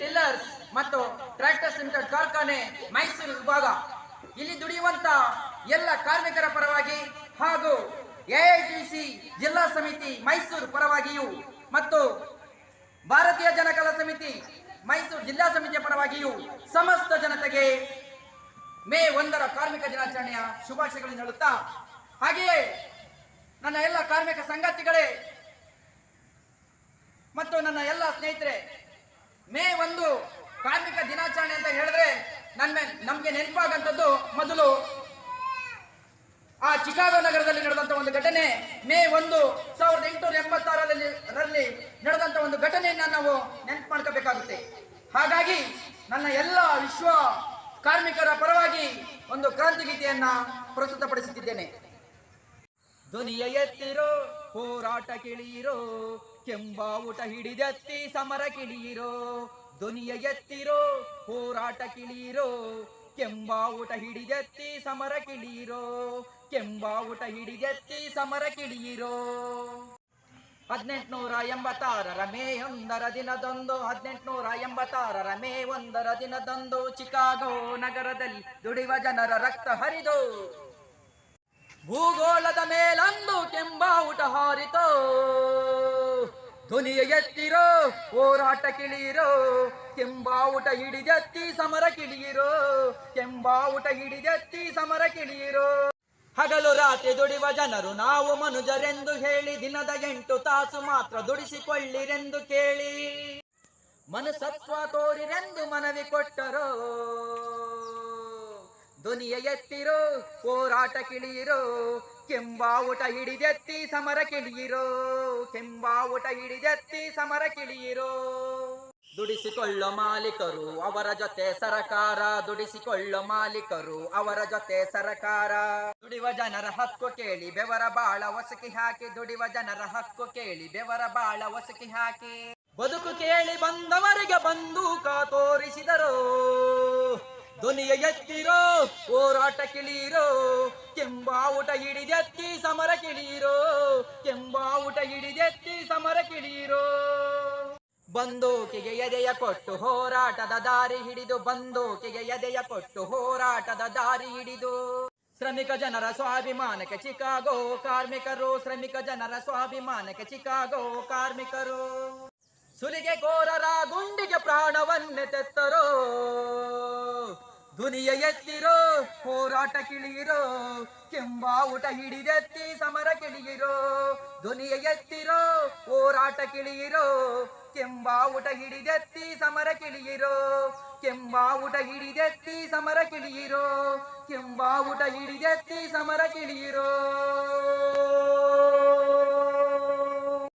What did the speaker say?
Tillers ಮತ್ತು tractors limited ಕಾರ್ಖಾನೆ ಮೈಸೂರು ವಿಭಾಗ. ಇಲ್ಲಿ ದುಡಿಯುವಂತ ಎಲ್ಲ ಕಾರ್ಮಿಕರ ಪರವಾಗಿ ಹಾಗೂ ಎಐಟಿಸಿ ಜಿಲ್ಲಾ ಸಮಿತಿ ಮೈಸೂರು ಪರವಾಗಿಯೂ ಮತ್ತು ಭಾರತೀಯ ಜನಕಲ ಸಮಿತಿ ಮೈಸೂರು ಜಿಲ್ಲಾ ಸಮಿತಿಯ ಪರವಾಗಿಯೂ ಸಮಸ್ತ ಜನತೆಗೆ ಮೇ ಒಂದರ ಕಾರ್ಮಿಕ ದಿನಾಚರಣೆಯ ಶುಭಾಶಯಗಳನ್ನು ಹೇಳುತ್ತಾ, ಹಾಗೆಯೇ ನನ್ನ ಎಲ್ಲ ಕಾರ್ಮಿಕ ಸಂಗಾತಿಗಳೇ ಮತ್ತು ನನ್ನ ಎಲ್ಲ ಸ್ನೇಹಿತರೆ ಮೇ ಒಂದು ಕಾರ್ಮಿಕ ದಿನಾಚರಣೆ ಅಂತ ಹೇಳಿದ್ರೆ ನನ್ನ ನಮಗೆ ನೆನಪಾಗಂಥದ್ದು ಮೊದಲು ಆ ಚಿಕಾಗೋ ನಗರದಲ್ಲಿ ನಡೆದಂತ ಒಂದು ಘಟನೆ. ಮೇ ಒಂದು ಸಾವಿರದ ಎಂಟುನೂರ ಎಂಬತ್ತಾರರಲ್ಲಿ ರಲ್ಲಿ ನಡೆದಂತ ಒಂದು ಘಟನೆಯನ್ನ ನಾವು ನೆನಪು ಮಾಡ್ಕೋಬೇಕಾಗುತ್ತೆ. ಹಾಗಾಗಿ ನನ್ನ ಎಲ್ಲ ವಿಶ್ವ ಕಾರ್ಮಿಕರ ಪರವಾಗಿ ಒಂದು ಕ್ರಾಂತಿ ಗೀತೆಯನ್ನ ಪ್ರಸ್ತುತಪಡಿಸುತ್ತಿದ್ದೇನೆ. ಧ್ವನಿಯ ಎತ್ತಿರೋ ಹೋರಾಟ ಕಿಳಿಯಿರೋ ಕೆಂಬಾವುಟ ಹಿಡಿದೆತ್ತಿ ಸಮರ ಕಿಳಿಯಿರೋ ಧ್ವನಿಯ ಎತ್ತಿರೋ ಹೋರಾಟ ಕಿಳಿಯಿರೋ ಕೆಂಬಾವುಟ ಹಿಡಿದೆತ್ತಿ ಸಮರ ಕಿಳಿಯಿರೋ ಕೆಂಬಾವುಟ ಹಿಡಿದೆತ್ತಿ ಸಮರ ಕಿಳಿಯಿರೋ. ಹದಿನೆಂಟುನೂರ ಎಂಬತ್ತಾರರ ಮೇ ಒಂದರ ದಿನದಂದು, ಹದಿನೆಂಟುನೂರ ಎಂಬತ್ತಾರರ ಮೇ ಒಂದರ ದಿನದಂದು ಚಿಕಾಗೋ ನಗರದಲ್ಲಿ ದುಡಿಯುವ ಜನರ ರಕ್ತ ಹರಿದು ಭೂಗೋಳದ ಮೇಲಂದು ಕೆಂಬಾವುಟ ಹಾರಿತೋ. ಧ್ವನಿಯ ಎತ್ತಿರೋ, ಹೋರಾಟ ಕಿಳಿಯಿರೋ ಕೆಂಬಾವುಟ ಹಿಡಿದೆತ್ತಿ ಸಮರ ಕಿಳಿಯಿರೋ ಕೆಂಬಾವುಟ ಹಿಡಿದೆತ್ತಿ ಸಮರ ಕಿಳಿಯಿರೋ. ಹಗಲು ರಾತ್ರಿ ದುಡಿಯುವ ಜನರು, ನಾವು ಮನುಜರೆಂದು ಹೇಳಿ ದಿನದ ಎಂಟು ತಾಸು ಮಾತ್ರ ದುಡಿಸಿಕೊಳ್ಳಿರೆಂದು ಕೇಳಿ. ಮನಸತ್ವ ತೋರಿರೆಂದು ಮನವಿ ಕೊಟ್ಟರೋ ಧ್ವನಿಯ ಎತ್ತಿರು ಹೋರಾಟ ಕಿಳಿಯಿರೋ ಕೆಂಬಾವುಟ ಹಿಡಿದೆತ್ತಿ ಸಮರ ಕಿಳಿಯಿರೋ ಕೆಂಬಾವುಟ ಹಿಡಿದೆತ್ತಿ ಸಮರ ಕಿಳಿಯಿರೋ. ದುಡಿಸಿಕೊಳ್ಳೋ ಮಾಲೀಕರು ಅವರ ಜೊತೆ ಸರಕಾರ, ದುಡಿಸಿಕೊಳ್ಳೋ ಮಾಲೀಕರು ಅವರ ಜೊತೆ ಸರಕಾರ. ದುಡಿಯುವ ಜನರ ಹಕ್ಕು ಕೇಳಿ, ಬೆವರ ಬಾಳ ಒಸಕಿ ಹಾಕಿ. ದುಡಿವ ಜನರ ಹಕ್ಕು ಕೇಳಿ, ಬೆವರ ಬಾಳ ಒಸಕಿ ಹಾಕಿ. ಬದುಕು ಕೇಳಿ ಬಂದವರಿಗೆ ಬಂದೂಕ ತೋರಿಸಿದರು. ಧ್ವನಿಯ ಎತ್ತಿರೋ, ಹೋರಾಟ ಕಿಳಿಯಿರೋ ಕೆಂಬಾವುಟ ಹಿಡಿದೆತ್ತಿ ಸಮರ ಕಿಳಿಯಿರೋ ಕೆಂಬಾವುಟ ಹಿಡಿದೆತ್ತಿ ಸಮರ ಕಿಳಿಯಿರೋ ಬಂದೂಕಿಗೆ ಎದೆಯ ಕೊಟ್ಟು ಹೋರಾಟದ ದಾರಿ ಹಿಡಿದು, ಬಂದೂಕಿಗೆ ಎದೆಯ ಕೊಟ್ಟು ಹೋರಾಟದ ದಾರಿ ಹಿಡಿದು. ಶ್ರಮಿಕ ಜನರ ಸ್ವಾಭಿಮಾನಕ್ಕೆ ಚಿಕಾಗೋ ಕಾರ್ಮಿಕರು, ಶ್ರಮಿಕ ಜನರ ಸ್ವಾಭಿಮಾನಕ್ಕೆ ಚಿಕಾಗೋ ಕಾರ್ಮಿಕರು. ಸುಲಿಗೆ ಕೋರರ ಗುಂಡಿಗೆ ಪ್ರಾಣವನ್ನೇ ತೆತ್ತರೋ. ಧ್ವನಿಯ ಎತ್ತಿರೋ, ಹೋರಾಟ ಕಿಳಿಯಿರೋ ಕೆಂಬಾವುಟ ಹಿಡಿದೆತ್ತಿ ಸಮರ ಕಿಳಿಯಿರೋ ಧ್ವನಿಯ ಎತ್ತಿರೋ, ಹೋರಾಟ ಕಿಳಿಯಿರೋ ಕೆಂಬಾವುಟ ಹಿಡಿದೆತ್ತಿ ಸಮರ ಕಿಳಿಯಿರೋ ಕೆಂಬಾವುಟ ಹಿಡಿದೆತ್ತಿ ಸಮರ ಕಿಳಿಯಿರೋ ಕೆಂಬಾವುಟ ಹಿಡಿದೆತ್ತಿ ಸಮರ ಕಿಳಿಯಿರೋ.